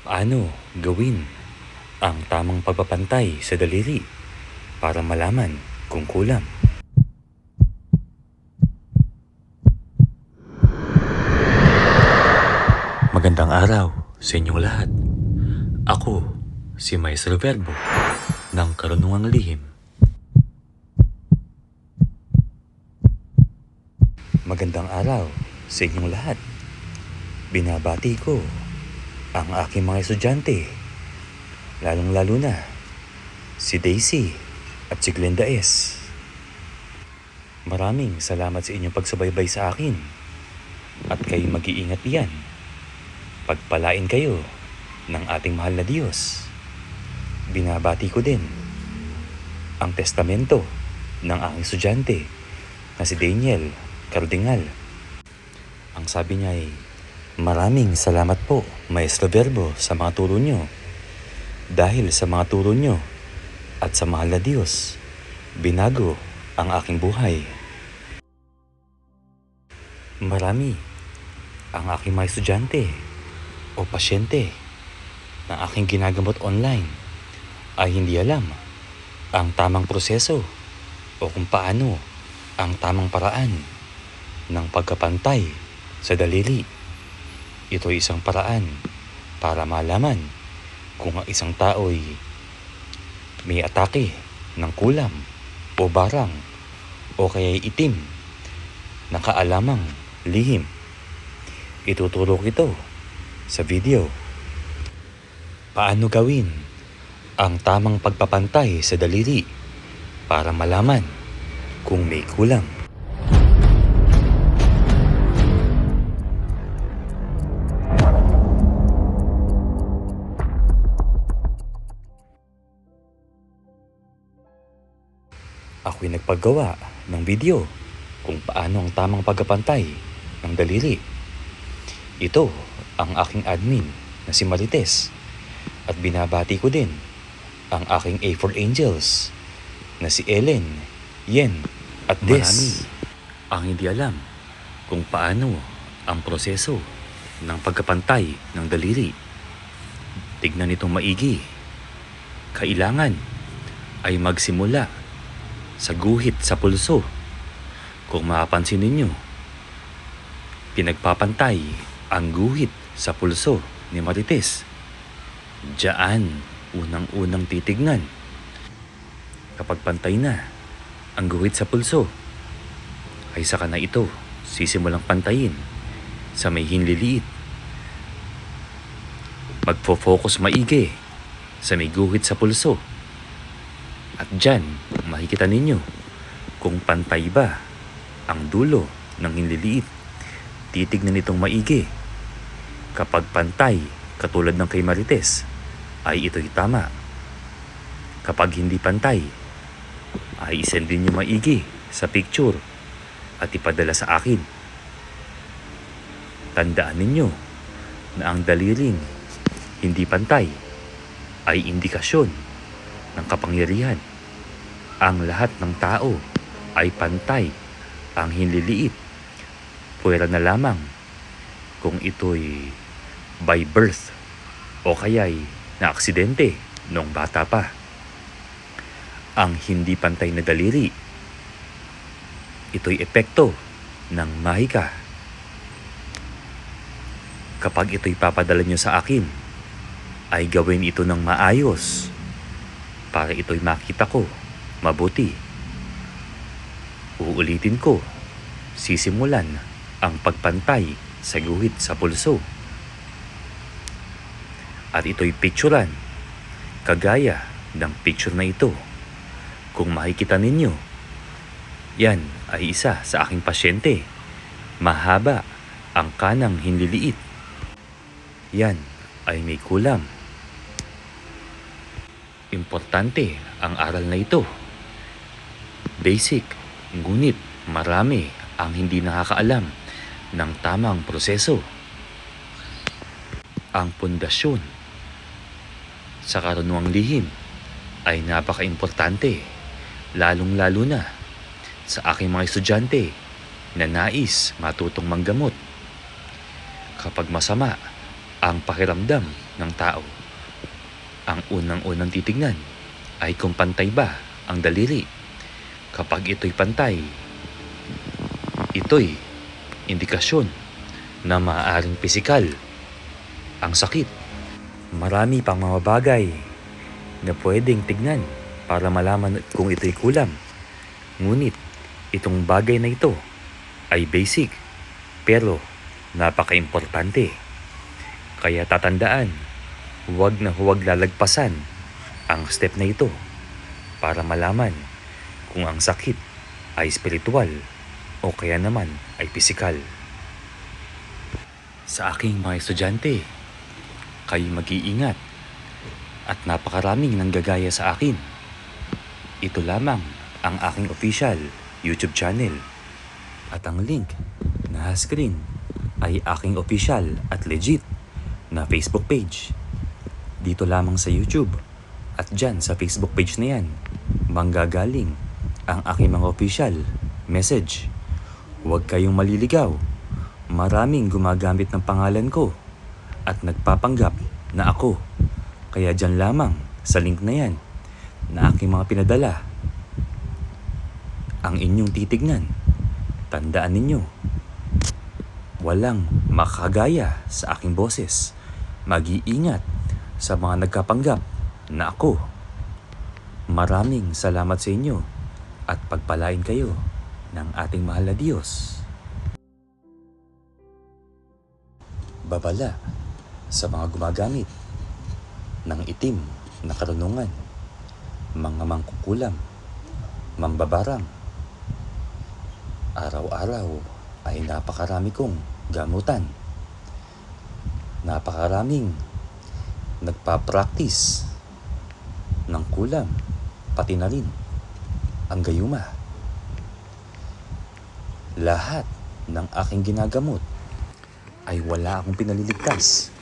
Paano gawin ang tamang pagpapantay sa daliri para malaman kung kulam? Magandang araw sa inyong lahat. Ako, si Maestro Verbo ng Karunungang Lihim. Magandang araw sa inyong lahat. Binabati ko ang aking mga estudyante, lalong-lalo na si Daisy at si Glenda S. Maraming salamat sa inyong pagsubaybay sa akin at kayo mag-iingat diyan. Pagpalain kayo ng ating mahal na Diyos. Binabati ko din ang testamento ng aking estudyante na si Daniel Cardinal. Ang sabi niya ay, Maraming salamat po, Maestro Verbo, sa mga turo nyo. Dahil sa mga turo nyo at sa mahal na Diyos, binago ang aking buhay. Marami ang aking mga estudyante o pasyente na aking ginagamot online ay hindi alam ang tamang proseso o kung paano ang tamang paraan ng pagkapantay sa daliri. Ito isang paraan para malaman kung ang isang tao ay may atake ng kulam o barang o kaya itim na kaalamang lihim. Ituturo ito sa video. Paano gawin ang tamang pagpapantay sa daliri para malaman kung may kulam. Ako'y nagpagawa ng video kung paano ang tamang pagkapantay ng daliri. Ito ang aking admin na si Marites at binabati ko din ang aking A4 Angels na si Ellen, Yen at Des. Marami ang hindi alam kung paano ang proseso ng pagkapantay ng daliri. Tignan itong maigi. Kailangan ay magsimula sa guhit sa pulso. Kung mapapansin ninyo, pinagpapantay ang guhit sa pulso ni Marites. Diyan unang-unang titignan. Kapag pantay na ang guhit sa pulso, ay saka na ito sisimulang pantayin sa may hinliliit. Magfo-focus maigi sa may guhit sa pulso. At dyan, makikita ninyo kung pantay ba ang dulo ng hinliliit. Titignan itong maigi. Kapag pantay, katulad ng kay Marites, ay ito'y tama. Kapag hindi pantay, ay isendin nyo maigi sa picture at ipadala sa akin. Tandaan ninyo na ang daliring hindi pantay ay indikasyon ng kapangyarihan. Ang lahat ng tao ay pantay ang hinliliit. Pwera na lamang kung ito'y by birth o kaya'y na aksidente noong bata pa. Ang hindi pantay na daliri, ito'y epekto ng mahika. Kapag ito'y papadala nyo sa akin, ay gawin ito ng maayos para ito'y makita ko mabuti. Uulitin ko, sisimulan ang pagpantay sa guhit sa pulso. At ito'y picturean, kagaya ng picture na ito. Kung makikita ninyo, yan ay isa sa aking pasyente. Mahaba ang kanang hinliliit. Yan ay may kulam. Importante ang aral na ito. Basic, ngunit marami ang hindi nakakaalam ng tamang proseso. Ang pundasyon sa karunungang lihim ay napaka-importante, lalong-lalo na sa aking mga estudyante na nais matutong manggamot. Kapag masama ang pakiramdam ng tao. Ang unang-unang titignan ay kung pantay ba ang daliri. Kapag ito'y pantay, ito'y indikasyon na maaaring pisikal ang sakit. Marami pang mga bagay na pwedeng tignan para malaman kung ito'y kulam. Ngunit itong bagay na ito ay basic pero napaka-importante. Kaya tatandaan, huwag na huwag lalagpasan ang step na ito para malaman kung ang sakit ay spiritual o kaya naman ay pisikal. Sa aking mga estudyante, kayo mag-iingat at napakaraming nanggagaya sa akin. Ito lamang ang aking official YouTube channel at ang link na screen ay aking official at legit na Facebook page. Dito lamang sa YouTube at dyan sa Facebook page na yan, manggagaling ang aking mga official message. Huwag kayong maliligaw. Maraming gumagamit ng pangalan ko at nagpapanggap na ako. Kaya dyan lamang sa link na yan na aking mga pinadala. Ang inyong titignan, tandaan ninyo, walang makagaya sa aking boses. Mag-iingat sa mga nagkapanggap na ako. Maraming salamat sa inyo at pagpalain kayo ng ating mahal na Diyos. Babala sa mga gumagamit ng itim na karunungan, mga mangkukulam, mambabarang. Araw-araw ay napakarami kong gamutan. Napakaraming nagpa-practice ng kulam, pati na rin ang gayuma. Lahat ng aking ginagamot ay wala akong pinaliligtas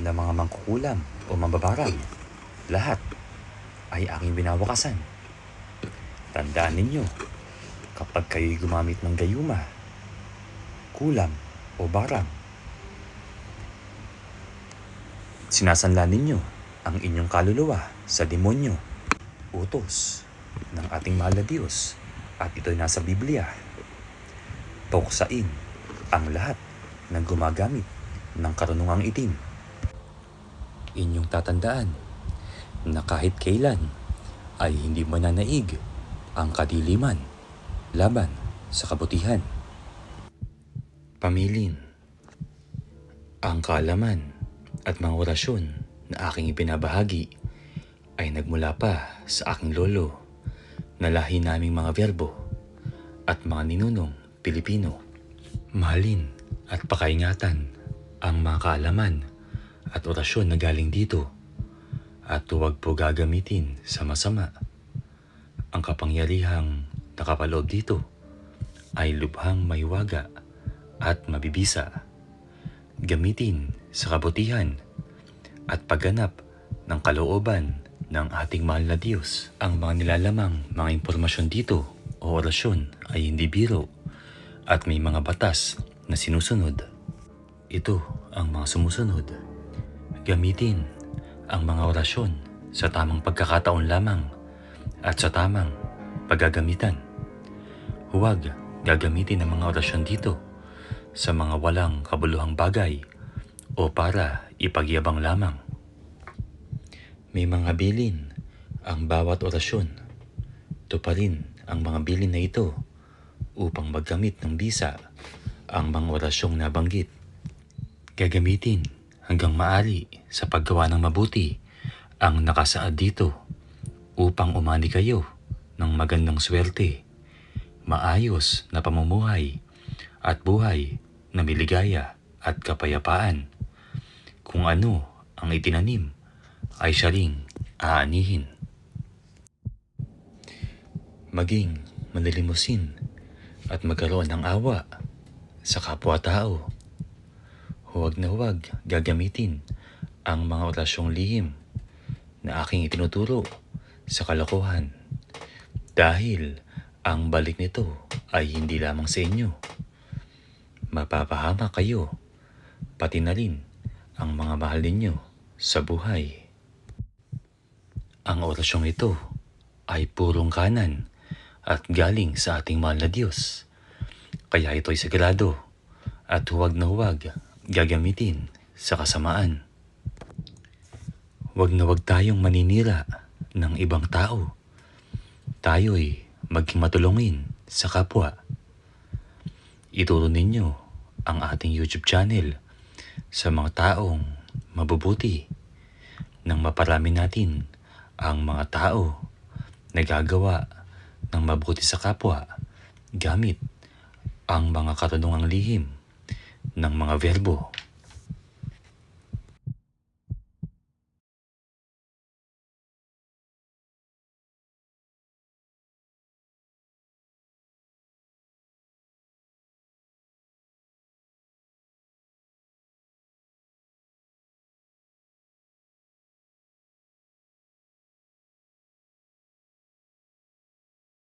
na mga mangkukulam o mambabarang. Lahat ay aking binawakasan. Tandaan ninyo, kapag kayo'y gumamit ng gayuma, kulam o barang, sinasanla ninyo ang inyong kaluluwa sa demonyo, utos ng ating mahal na Diyos at ito'y nasa Biblia. Tuksain ang lahat ng gumagamit ng karunungang itim. Inyong tatandaan na kahit kailan ay hindi mananaig ang kadiliman laban sa kabutihan. Pamilin ang kaalaman at mga orasyon na aking ipinabahagi ay nagmula pa sa aking lolo na lahi naming mga verbo at mga ninunong Pilipino. Mahalin at pakaingatan ang mga kaalaman at orasyon na galing dito at huwag po gagamitin sa masama. Ang kapangyarihang nakapaloob dito ay lubhang maywaga at mabibisa. Gamitin sa kabutihan at pagganap ng kalooban ng ating mahal na Diyos. Ang mga nilalamang mga impormasyon dito o orasyon ay hindi biro at may mga batas na sinusunod. Ito ang mga sumusunod. Gamitin ang mga orasyon sa tamang pagkakataon lamang at sa tamang paggagamitan. Huwag gagamitin ang mga orasyon dito sa mga walang kabuluhang bagay o para ipagyabang lamang. May mga bilin ang bawat orasyon. Tuparin ang mga bilin na ito upang maggamit ng bisa ang mga orasyong nabanggit. Gagamitin hanggang maari sa paggawa ng mabuti ang nakasaad dito upang umani kayo ng magandang swerte, maayos na pamumuhay at buhay na miligaya at kapayapaan. Kung ano ang itinanim ay siya ring aanihin. Maging manilimusin at magkaroon ng awa sa kapwa-tao. Huwag na huwag gagamitin ang mga orasyong lihim na aking itinuturo sa kalokohan dahil ang balik nito ay hindi lamang sa inyo. Mapapahama kayo, pati na rin ang mga mahal ninyo sa buhay. Ang orasyong ito ay purong kanan at galing sa ating mahal na Diyos. Kaya ito'y sagrado at huwag na huwag gagamitin sa kasamaan. Huwag na huwag tayong maninira ng ibang tao. Tayo'y maging matulungin sa kapwa. Ituro ninyo ang ating YouTube channel sa mga taong mabubuti nang maparami natin ang mga tao na gagawa ng mabuti sa kapwa gamit ang mga katanungang lihim ng mga verbo